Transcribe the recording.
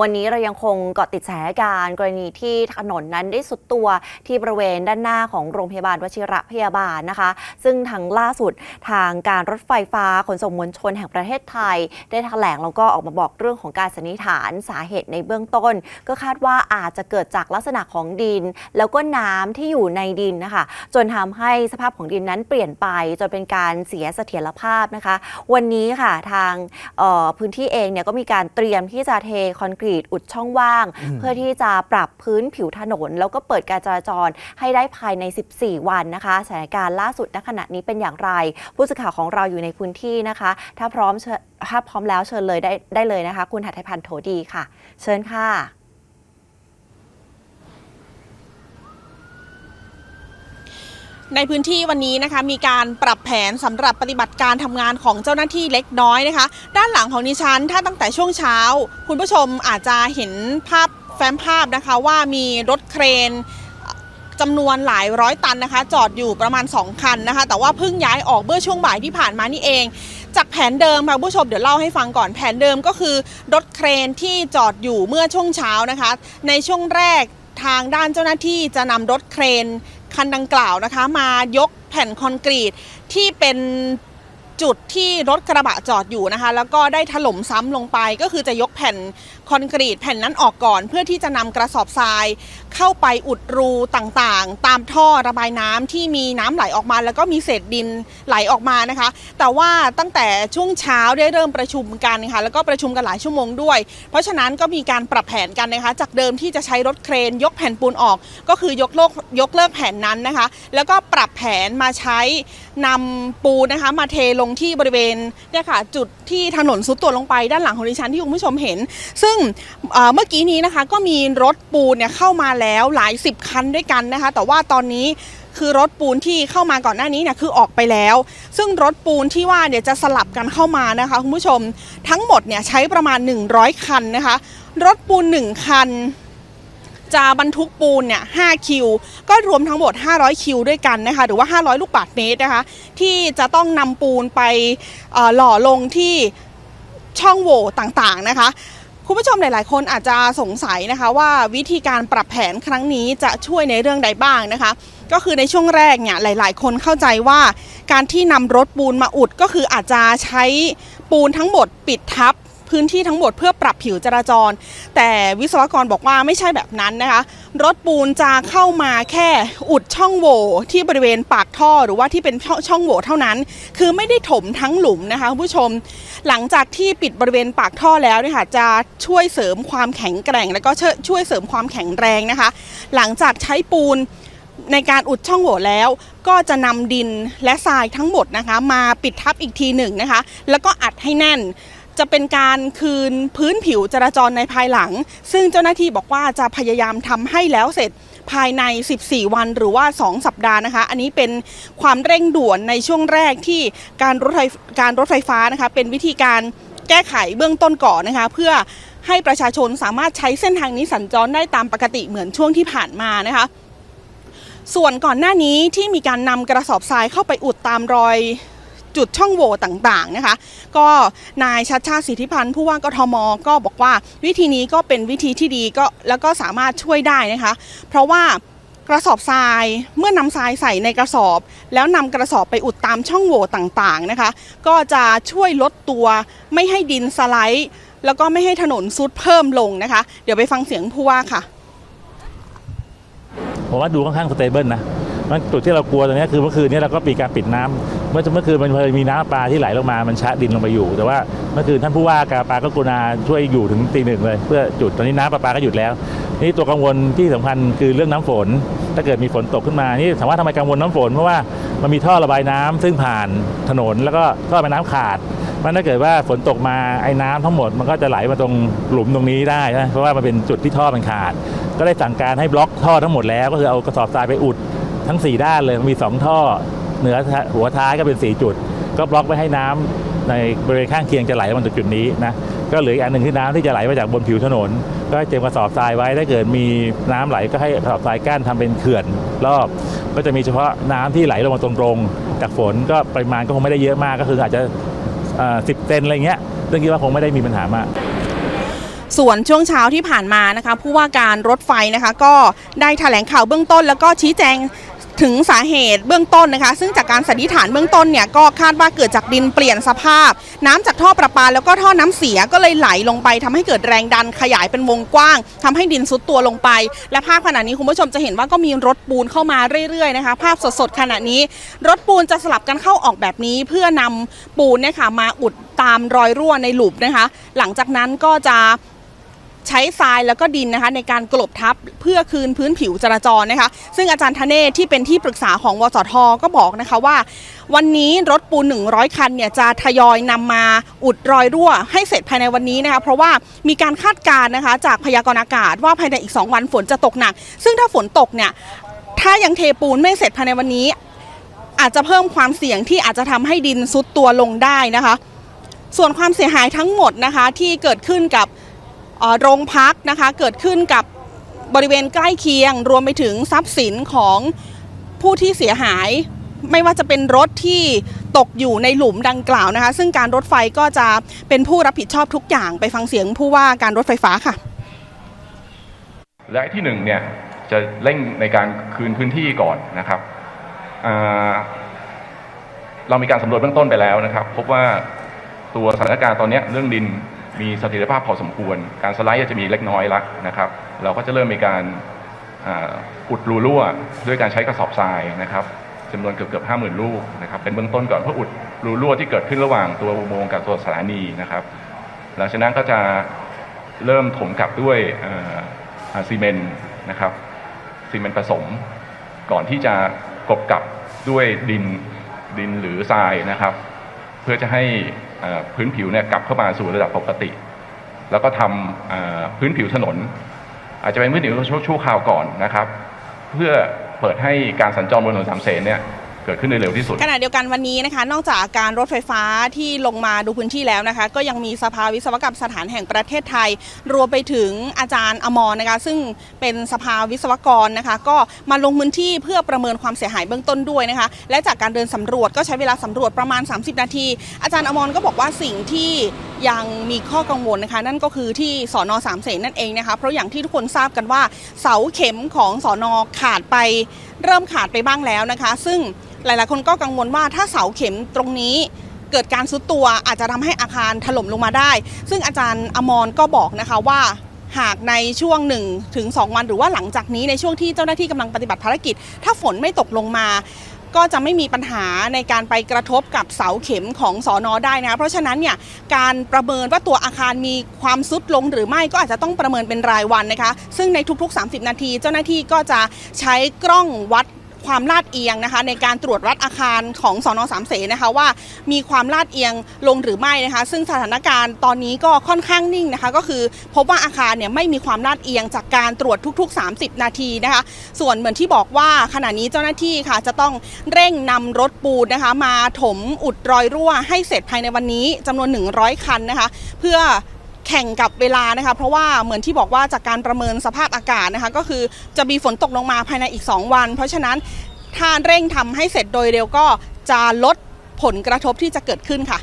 วันนี้เรายังคงเกาะติดสถานการณ์กรณีที่ถนนนั้นได้สุดตัวที่บริเวณด้านหน้าของโรงพยาบาลวชิระพยาบาลนะคะ ซึ่งทางล่าสุดทางการรถไฟฟ้าขนส่งมวลชนแห่งประเทศไทย ได้แถลงแล้วก็ออกมาบอกเรื่องของการสันนิษฐานสาเหตุในเบื้องต้น ก็คาดว่าอาจจะเกิดจากลักษณะของดิน แล้วก็น้ำที่อยู่ในดินนะคะ จนทำให้สภาพของดินนั้นเปลี่ยนไปจนเป็นการเสียเสถียรภาพนะคะ วันนี้ค่ะทางออพื้นที่เองเนี่ยก็มีการเตรียมที่จะเทคอนกรีตอุดช่องว่าง เพื่อที่จะปรับพื้นผิวถนน แล้วก็เปิดการจราจรให้ได้ภายใน 14 วันนะคะสถานการณ์ล่าสุดณขณะนี้เป็นอย่างไร ผู้สื่อข่าวของเราอยู่ในพื้นที่นะคะ ถ้าพร้อมเชิญถ้าพร้อมแล้วเชิญเลยได้ได้เลยนะคะ คุณหัตถพันธ์โถดีค่ะ เชิญค่ะ ในพื้นที่วันนี้นะคะมีการปรับแผนสำหรับปฏิบัติการทำงานของเจ้าหน้าที่เล็กน้อยนะคะ ด้านหลังของดิฉันถ้าตั้งแต่ช่วงเช้า คุณผู้ชมอาจจะเห็นภาพแฟ้มภาพนะคะว่ามีรถเครนจำนวนหลายร้อยตันนะคะ จอดอยู่ประมาณ 2 คันนะคะ แต่ว่าเพิ่งย้ายออกเมื่อช่วงบ่ายที่ผ่านมานี่เอง จากแผนเดิมค่ะผู้ชมเดี๋ยวเล่าให้ฟังก่อนแผนเดิมก็คือรถเครนที่จอดอยู่เมื่อช่วงเช้านะคะ ในช่วงแรกทางด้านเจ้าหน้าที่จะนำรถเครน คันดังกล่าวนะคะ มายกแผ่นคอนกรีตที่เป็น จุดที่รถกระบะจอดอยู่นะคะ แล้วก็ได้ถล่มซ้ำลงไป ก็คือจะยกแผ่นคอนกรีตแผ่นนั้นออกก่อน เพื่อที่จะนำกระสอบทราย เข้าไปอุดรูต่างๆ ตามท่อระบายน้ำที่มีน้ำไหลออกมา แล้วก็มีเศษดินไหลออกมานะคะ แต่ว่าตั้งแต่ช่วงเช้าได้เริ่มประชุมกันค่ะแล้วก็ประชุมกันหลายชั่วโมงด้วย เพราะฉะนั้นก็มีการปรับแผนกันนะคะ จากเดิมที่จะใช้รถเครน ยกแผ่นปูนออก ก็คือยกเลิกยกเลิกแผนนั้นนะคะ แล้วก็ปรับแผนมาใช้ นำปูนนะคะมาเทลงที่บริเวณเนี่ยค่ะจุดที่ถนนซุดตัวลงไปด้านหลังของดิฉันที่คุณผู้ชมเห็น ซึ่งเเมื่อกี้นี้นะคะก็มีรถปูนเนี่ยเข้ามาแล้วหลายสิบคันด้วยกันนะคะ แต่ว่าตอนนี้คือรถปูนที่เข้ามาก่อนหน้านี้เนี่ยคือออกไปแล้ว ซึ่งรถปูนที่ว่าเนี่ยจะสลับกันเข้ามานะคะคุณผู้ชมทั้งหมดเนี่ยใช้ประมาณ 100 คันนะคะ รถปูน 1 คัน จะบรรทุกปูนเนี่ย5คิว ก็รวมทั้งหมด 500 คิวด้วยกันนะคะ หรือว่า 500 ลูกบาศก์เมตรนะคะ ที่จะต้องนำปูนไปหล่อลงที่ช่องโหว่ต่างๆนะคะ คุณผู้ชมหลายๆ คนอาจจะสงสัยนะคะว่าวิธีการปรับแผนครั้งนี้จะช่วยในเรื่องใดบ้างนะคะ ก็คือในช่วงแรกเนี่ยหลาย ๆ คนเข้าใจว่าการที่นำรถปูนมาอุดก็คืออาจจะใช้ปูนทั้งหมดปิดทับ พื้นที่ทั้งหมดเพื่อปรับผิวจราจร แต่วิศวกรบอกว่าไม่ใช่แบบนั้นนะคะ รถปูนจะเข้ามาแค่อุดช่องโหว่ที่บริเวณปากท่อหรือว่าที่เป็นช่ององโหว่เท่านั้น คือไม่ได้ถมทั้งหลุมนะคะคุณผู้ชม หลังจากที่ปิดบริเวณปากท่อแล้วเนี่ยค่ะจะช่วยเสริมความแข็งแกร่ง แล้วก็ช่วยช่วยเสริมความแข็งแรงนะคะ หลังจากใช้ปูนในการอุดช่องโหว่แล้วก็จะนำดินและทรายทั้งหมดนะคะ มาปิดทับอีกทีหนึ่งนะคะ แล้วก็อัดให้แน่น จะเป็นการคืนพื้นผิวจราจรในภายหลัง ซึ่งเจ้าหน้าที่บอกว่าจะพยายามทำให้แล้วเสร็จภายใน 14 วันหรือว่า 2 สัปดาห์นะคะ อันนี้เป็นความเร่งด่วนในช่วงแรกที่การรถไฟการรถไฟฟ้านะคะ เป็นวิธีการแก้ไขเบื้องต้นก่อนนะคะ เพื่อให้ประชาชนสามารถใช้เส้นทางนี้สัญจรได้ตามปกติเหมือนช่วงที่ผ่านมานะคะ ส่วนก่อนหน้านี้ที่มีการนำกระสอบทรายเข้าไปอุดตามรอย จุดช่องโหว่ต่างๆนะคะ ก็นายชัดชาติสิทธิพันธ์ผู้ว่ากทมก็บอกว่าวิธีนี้ก็เป็นวิธีที่ดีก็แล้วก็สามารถช่วยได้นะคะ เพราะว่ากระสอบทรายเมื่อนำทรายใส่ในกระสอบ แล้วนำกระสอบไปอุดตามช่องโหว่ต่างๆนะคะ ก็จะช่วยลดตัวไม่ให้ดินสไลด์ แล้วก็ไม่ให้ถนนซุดเพิ่มลงนะคะ เดี๋ยวไปฟังเสียงผู้ว่าค่ะผมว่าดูค่อนข้างสเตเบิลนะ มันจุดที่เรากลัวตอนนี้คือเมื่อคืนนี้เราก็มีการปิดน้ำเมื่อเมื่อคืนมันเคยมีน้ำปลาที่ไหลลงมา มันชะดินลงไปอยู่ แต่ว่าเมื่อคืนท่านผู้ว่าการปลาก็กรุณาช่วยอยู่ถึงตีหนึ่งเลย เพื่อจุดตอนนี้น้ำประปลาก็หยุดแล้ว นี่ตัวกังวลที่สำคัญคือเรื่องน้ำฝน ถ้าเกิดมีฝนตกขึ้นมานี่ถามว่าทำไมกังวลน้ำฝนเพราะว่ามันมีท่อระบายน้ำซึ่งผ่านถนนแล้วก็ท่อระบายน้ำขาดมันถ้าเกิดว่าฝนตกมาไอ้น้ำทั้งหมดมันก็จะไหลมาตรงหลุมตรงนี้ได้นะเพราะว่ามันเป็นจุดที่ท่อมันขาด ก็ได้สั่งการให้บล็อกท่อทั้งหมดแล้ว ก็คือเอากระสอบทรายไปอุด ทั้ง 4 ด้านเลยมี2ท่อเหนือหัวท้ายก็เป็น 4 จุด ก็บล็อกไม่ให้น้ำในบริเวณข้างเคียงจะไหลมาจากจุดนี้นะก็เหลืออีกอันหนึ่งคือน้ำที่จะไหลมาจากบนผิวถนน ก็เตรียมกระสอบทรายไว้ถ้าเกิดมีน้ำไหลก็ให้กระสอบทรายกั้นทำเป็นเขื่อนรอบ ก็จะมีเฉพาะน้ำที่ไหลลงมาตรงๆจากฝนก็ปริมาณก็คงไม่ได้เยอะมากก็คืออาจจะสิบเซนอะไรเงี้ยซึ่งคิดว่าคงไม่ได้มีปัญหามากส่วนช่วงเช้าที่ผ่านมานะคะผู้ว่าการรถไฟนะคะก็ได้แถลงข่าวเบื้องต้น แล้วก็ชี้แจง ถึงสาเหตุเบื้องต้นนะคะ ซึ่งจากการสันนิษฐานเบื้องต้นเนี่ยก็คาดว่าเกิดจากดินเปลี่ยนสภาพ น้ำจากท่อประปาแล้วก็ท่อน้ำเสียก็เลยไหลลงไปทำให้เกิดแรงดันขยายเป็นวงกว้างทำให้ดินซุดตัวลงไป และภาพขณะนี้คุณผู้ชมจะเห็นว่าก็มีรถปูนเข้ามาเรื่อยๆนะคะ ภาพสดๆขณะนี้ รถปูนจะสลับกันเข้าออกแบบนี้ เพื่อนำปูนเนี่ยค่ะมาอุดตามรอยรั่วในหลุมนะคะ หลังจากนั้นก็จะ ใช้ทรายแล้วก็ดินนะคะในการกลบทับเพื่อคืนพื้นผิวจราจรนะคะ ซึ่งอาจารย์ธเนศที่เป็นที่ปรึกษาของวสทก็บอกนะคะว่า วันนี้รถปูน 100 คันเนี่ยจะทยอยนำมาอุดรอยรั่วให้เสร็จภายในวันนี้นะคะเพราะว่ามีการคาดการณ์นะคะจากพยากรณ์อากาศว่าภายในอีก 2 วันฝนจะตกหนัก ซึ่งถ้าฝนตกเนี่ยถ้ายังเทปูนไม่เสร็จภายในวันนี้ อาจจะเพิ่มความเสี่ยงที่อาจจะทำให้ดินซุดตัวลงได้นะคะ ส่วนความเสียหายทั้งหมดนะคะที่เกิดขึ้นกับ โรงพักนะคะเกิดขึ้นกับบริเวณใกล้เคียง รวมไปถึงทรัพย์สินของผู้ที่เสียหาย ไม่ว่าจะเป็นรถที่ตกอยู่ในหลุมดังกล่าวนะคะ ซึ่งการรถไฟก็จะเป็นผู้รับผิดชอบทุกอย่างไปฟังเสียงผู้ว่าการรถไฟฟ้าค่ะ และที่หนึ่งเนี่ยจะเร่งในการคืนพื้นที่ก่อนนะครับเรามีการสำรวจเบื้องต้นไปแล้วนะครับ พบว่าตัวสถานการณ์ตอนนี้เรื่องดิน มีเสถียรภาพพอสมควร การสไลด์จะมีเล็กน้อยละนะครับ เราก็จะเริ่มมีการอุดรูรั่วด้วยการใช้กระสอบทรายนะครับจำนวนเกือบเกือบห้าหมื่นลูกนะครับเป็นเบื้องต้นก่อนเพื่ออุดรูรั่วที่เกิดขึ้นระหว่างตัวอุโมงค์กับตัวสถานีนะครับ หลังจากนั้นก็จะเริ่มถมกลับด้วยซีเมนต์นะครับซีเมนต์ผสม ก่อนที่จะกบกับด้วยดินดินหรือทรายนะครับ เพื่อจะให้พื้นผิวเนี่ยกลับเข้ามาสู่ระดับปกติ แล้วก็ทำพื้นผิวถนน อาจจะเป็นพื้นผิวช่วชั่วคราวก่อนนะครับ เพื่อเปิดให้การสัญจรบนถนนสามเสนเนี่ย เกิดขึ้นโดยเร็วที่สุด ขณะเดียวกันวันนี้นะคะ นอกจากการรถไฟฟ้าที่ลงมาดูพื้นที่แล้วนะคะ ก็ยังมีสภาวิศวกรรมสถานแห่งประเทศไทย รวมไปถึงอาจารย์อมรนะคะ ซึ่งเป็นสภาวิศวกรนะคะ ก็มาลงพื้นที่เพื่อประเมินความเสียหายเบื้องต้นด้วยนะคะ และจากการเดินสำรวจก็ใช้เวลาสำรวจประมาณ 30 นาที อาจารย์อมรก็บอกว่าสิ่งที่ยังมีข้อกังวลนะคะ นั่นก็คือที่สอนอสามเสนนั่นเองนะคะเพราะอย่างที่ทุกคนทราบกันว่าเสาเข็มของสอนอขาดไปเริ่มขาดไปบ้างแล้วนะคะ ซึ่งหลาย ๆ คนก็กังวลว่าถ้าเสาเข็มตรงนี้เกิดการซุดตัวอาจจะทำให้อาคารถล่มลงมาได้ ซึ่งอาจารย์อมรก็บอกนะคะว่าหากในช่วง1ถึง2วันหรือว่าหลังจากนี้ในช่วงที่เจ้าหน้าที่กำลังปฏิบัติภารกิจ ถ้าฝนไม่ตกลงมา ก็จะไม่มีปัญหาในการไปกระทบกับเสาเข็มของสอนอได้นะ เพราะฉะนั้นเนี่ยการประเมินว่าตัวอาคารมีความซุดลงหรือไม่ก็อาจจะต้องประเมินเป็นรายวันนะคะ ซึ่งในทุกๆ 30 นาที เจ้าหน้าที่ก็จะใช้กล้องวัด ความลาดเอียงนะคะ ในการตรวจวัดอาคารของสอนอสามเสนนะคะว่ามีความลาดเอียงลงหรือไม่นะคะ ซึ่งสถานการณ์ตอนนี้ก็ค่อนข้างนิ่งนะคะ ก็คือพบว่าอาคารเนี่ยไม่มีความลาดเอียงจากการตรวจทุก ๆ 30 นาทีนะคะ ส่วนเหมือนที่บอกว่าขณะนี้เจ้าหน้าที่ค่ะจะต้องเร่งนำรถปูนนะคะ มาถมอุดรอยรั่วให้เสร็จภายในวันนี้จำนวน 100 คันนะคะ เพื่อ แข่งกับเวลานะคะเพราะว่าเหมือนที่บอกว่าจากการประเมินสภาพอากาศนะคะก็คือจะมีฝนตกลงมาภายในอีก 2 วัน เพราะฉะนั้นถ้าเร่งทำให้เสร็จโดยเร็วก็จะลดผลกระทบที่จะเกิดขึ้นค่ะ